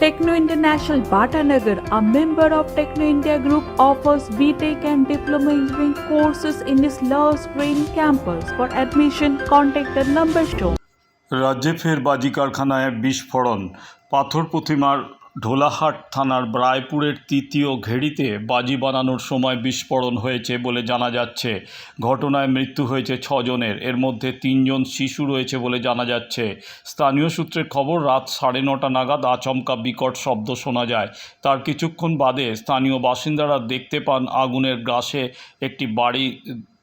Techno International Bhatanagar, a member of Techno India Group, offers BTEC and Diploma Engineering courses in its Love Spring campus. For admission, contact the number shown. রাজ্যে ফের বাজি কারখানায় বিস্ফোরণ পাথর প্রতিমার ঢোলাহাট থানার রায়পুরের তৃতীয় ঘেরিতে বাজি বানানোর সময় বিস্ফোরণ হয়েছে বলে জানা যাচ্ছে। ঘটনায় মৃত্যু হয়েছে ছজনের। এর মধ্যে তিনজন শিশু রয়েছে বলে জানা যাচ্ছে। স্থানীয় সূত্রের খবর, রাত সাড়ে নটা নাগাদ আচমকা বিকট শব্দ শোনা যায়। তার কিছুক্ষণ বাদে স্থানীয় বাসিন্দারা দেখতে পান আগুনের গ্রাসে একটি বাড়ি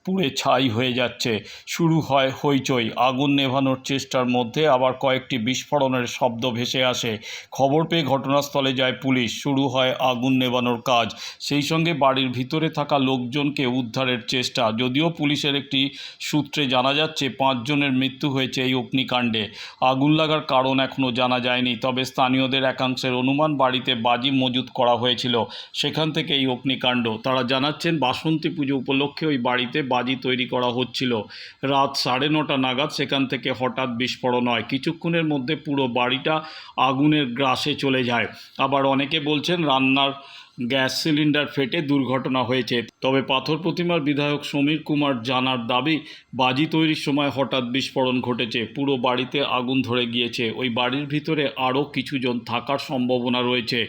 পুড়ে ছাই হয়ে যাচ্ছে। শুরু হয় হইচই। আগুন নেভানোর চেষ্টার মধ্যে আবার কয়েকটি বিস্ফোরণের শব্দ ভেসে আসে। খবর পেয়ে ঘটনাস্থলে যায় পুলিশ। শুরু হয় আগুন নেভানোর কাজ। সেই সঙ্গে বাড়ির ভিতরে থাকা লোকজনকে উদ্ধারের চেষ্টা। যদিও পুলিশের একটি সূত্রে জানা যাচ্ছে, পাঁচজনের মৃত্যু হয়েছে এই অগ্নিকাণ্ডে। আগুন লাগার কারণ এখনও জানা যায়নি। তবে স্থানীয়দের একাংশের অনুমান, বাড়িতে বাজি মজুত করা হয়েছিল। সেখান থেকে এই অগ্নিকাণ্ড। তারা জানাচ্ছেন, বাসন্তী পুজো উপলক্ষে ওই বাড়িতে বাজি তৈরি করা হচ্ছিল। রাত সাড়ে নটা নাগাদ সেখান থেকে হঠাৎ বিস্ফোরণ হয়। কিছুক্ষণের মধ্যে পুরো বাড়িটা আগুনের গ্রাসে চলে যায়। আবার অনেকে বলছেন রান্নার গ্যাস সিলিন্ডার ফেটে দুর্ঘটনা হয়েছে। তবে পাথর প্রতিমার বিধায়ক সমীর কুমার জানার দাবি, বাজি তৈরির সময় হঠাৎ বিস্ফোরণ ঘটেছে। পুরো বাড়িতে আগুন ধরে গিয়েছে। ওই বাড়ির ভিতরে আরও কিছুজন থাকার সম্ভাবনা রয়েছে।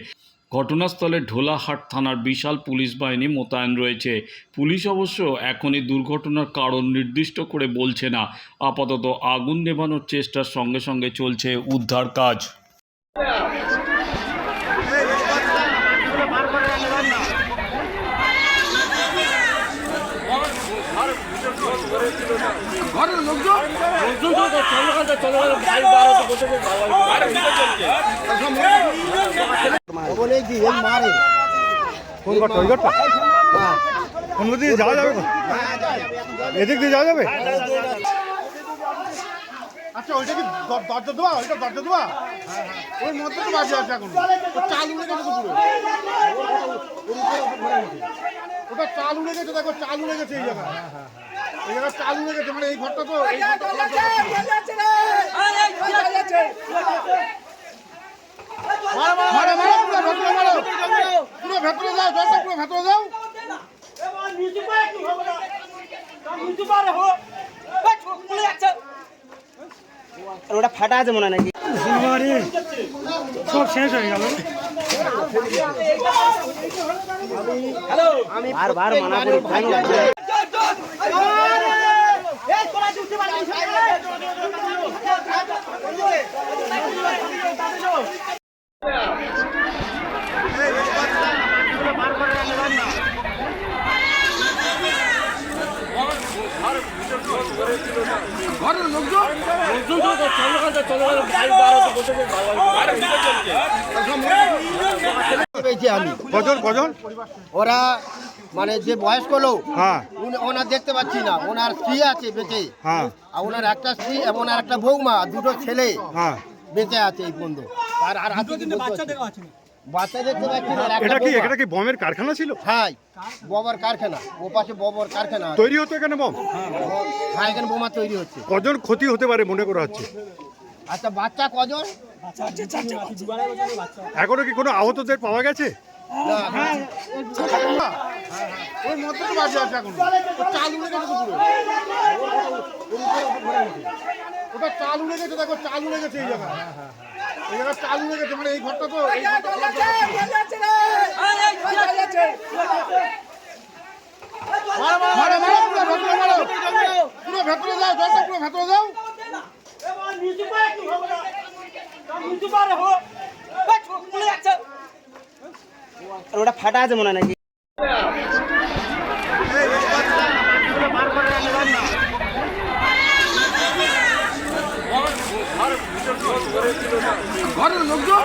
ঘটনাস্থলে ঢোলাহাট থানার বিশাল পুলিশ বাহিনী মোতায়েন রয়েছে। পুলিশ অবশ্য এখনই দুর্ঘটনার কারণ নির্দিষ্ট করে বলছে না। আপাতত আগুন নেভানোর চেষ্টার সঙ্গে সঙ্গে চলছে উদ্ধার কাজ। ঘরের লোকজন? বলে কি এই মারে কোন ঘরটা ওই ঘরটা কোন দিকে যাওয়া যাবে এদিক দিয়ে যাওয়া যাবে? আচ্ছা ওইটা কি দরজা দেওয়া? ওইটা দরজা দেওয়া? ওই মধ্যে তো বাজে আছে এখন। চাল উড়ে গেছে তো পুরো। ওটা চাল উড়ে গেছে, দেখো, চাল উড়ে গেছে এই জায়গায়। এই জায়গায় চাল উড়ে গেছে মানে এই ঘরটা তো এই ঘরটা খোলা মারো মারো পুরো ভেতরে মারো পুরো ভেতরে যাও জলটা পুরো ভেতরে যাও। ওটা ফাটা আছে মনে নাকি? সব শেষ হয়ে গেল। আমি বারবার মানা করি পেয়েছি আমি কজন কজন? ওরা মানে যে বয়স্ক লোক হ্যাঁ। উনি- ওনার দেখতে পাচ্ছি না। ওনার স্ত্রী আছে বেঁচে। হ্যাঁ। আর ওনার একটা স্ত্রী এবং ওনার একটা বৌমা দুটো ছেলে হ্যাঁ। বেঁচে আছে এই বন্ধু। আর আর হাতে কি বাচ্চা বাচ্চা দেখতে পাচ্ছি না একটা এটা কি। এটা কি বমের কারখানা ছিল? হ্যাঁ ববর কারখানা। ও পাশে ববর কারখানা তৈরি হতো এখানে বম? হ্যাঁ এখানে বোমা তৈরি হচ্ছে। কজন ক্ষতি হতে পারে মনে করা হচ্ছে? আচ্ছা বাচ্চা কজন? এখনও কি কোনো আহতদের পাওয়া গেছে? তো পুরো। ওটা চাল উড়ে গেছে দেখো চাল উড়ে গেছে এই জায়গায়। এই জায়গায় চাল উড়ে গেছে মানে এই ঘরটা তো এই ঘরটা খোলা মারো মারো পুরো ভেতরে মারো পুরো ভেতরে যাও জলটা পুরো ভেতরে যাও আর ওটা ফাটা আছে মনে হয় নাকি ঘরের লোকজন